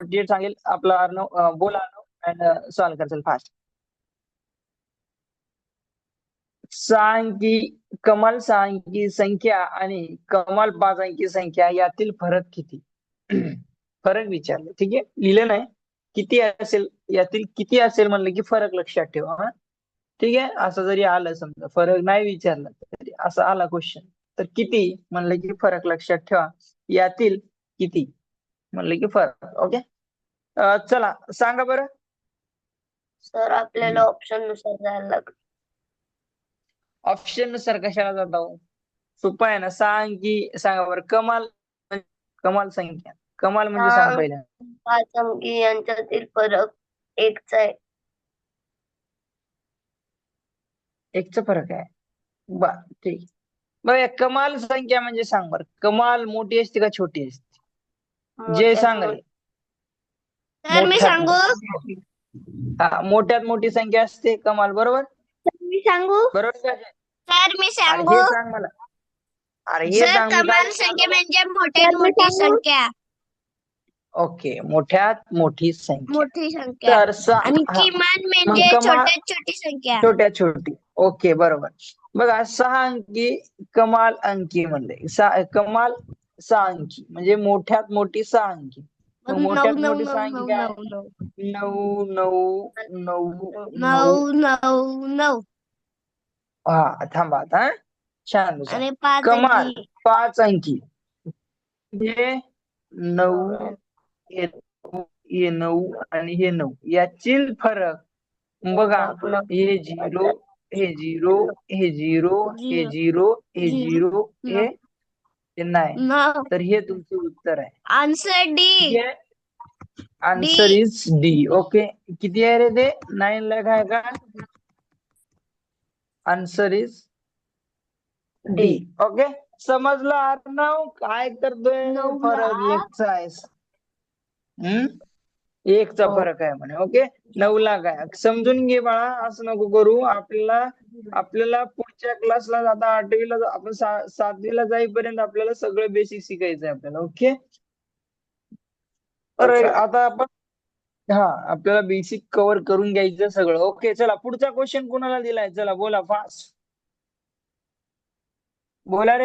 Date सांगेल आपला अर्णव बोल अर्णव अँड सॉल्व करसेल फास्ट सहांकी कमाल सांगी संख्या आणि कमाल पाच अंकी संख्या यातील फरक किती? फरक विचारलं. ठीक आहे? लिहिलं नाही. किती असेल? यातील किती असेल म्हणलं की फरक लक्षात ठेवा हा. ठीक आहे? असं जरी आलं समजा फरक नाही विचारलं तरी असं आला क्वेश्चन तर किती म्हणलं की फरक लक्षात ठेवा. यातील किती? म्हणलं की फरक ओके. चला सांगा बरं. सर आपल्याला ऑप्शननुसार जायला लागेल. ऑप्शननुसार कशाला जाता हो? सोपं आहे ना सहा अंकी सांगा बरं कमाल कमाल संख्या. कमाल म्हणजे सांग. पहिल्या पाच अंकी यांच्यातील फरक एकचा आहे. एकचा फरक आहे. बर ठीक. बघा कमाल संख्या म्हणजे सांग बरं. कमाल मोठी असते का छोटी असते? जे सांगाल। सर मी सांगू. हा मोठ्यात मोठी संख्या असते कमाल बरोबर? मी सांगू? बरोबर का? सर मी अरे सांगू? हे सांग मला. अरे हे सर सांग मी कमाल काय संख्या म्हणजे मोठ्यात मोठी संख्या. ओके मोठ्यात मोठी संख्या. मोठी संख्या. तर सहा आणि हा, किमान म्हणजे कमाल- छोट्यात छोटी संख्या. छोट्या छोटी. ओके बरोबर. बघा सहा अंकी कमाल अंकी म्हणले. सहा कमाल सहा अंकी म्हणजे मोठ्यात मोठी सहा अंकी मग नऊ मोठ्यात नऊ मोठी नऊ सहा नऊ अंकी काय? नऊ नऊ. नऊ नऊ नऊ नऊ. नऊ नऊ हा थांबा आता हा. छान बसा. आणि पाच कमाल. अंकी. पाच अंकी. हे नऊ हे. नऊ, हे नऊ आणि हे नऊ. यातील फरक बघा हे झिरो हे झिरो हे झिरो हे झिरो. हे झिरो. हे हे नाही. तर हे तुमचं उत्तर आहे. Answer D answer is D okay किती आहे रे ते? नाईन लाख आहे का? आन्सर इज डी ओके समजलं अर्णव काय करतोय? फरक लाख. एकचा आहे हम्म? एकचा हो. फरक आहे म्हणे ओके नऊ लाख आहे. समजून घे बाळा असं नको करू. आपल्याला आपल्याला पुढच्या क्लासला आता आठवीला आपण सातवीला जाईपर्यंत आपल्याला सगळं बेसिक शिकायचं आहे आपल्याला ओके तर. आता आपण हा आपल्याला बेसिक कव्हर करून घ्यायचं सगळं ओके चला पुढचा क्वेश्चन कुणाला दिलाय? चला बोला फास्ट बोला रे.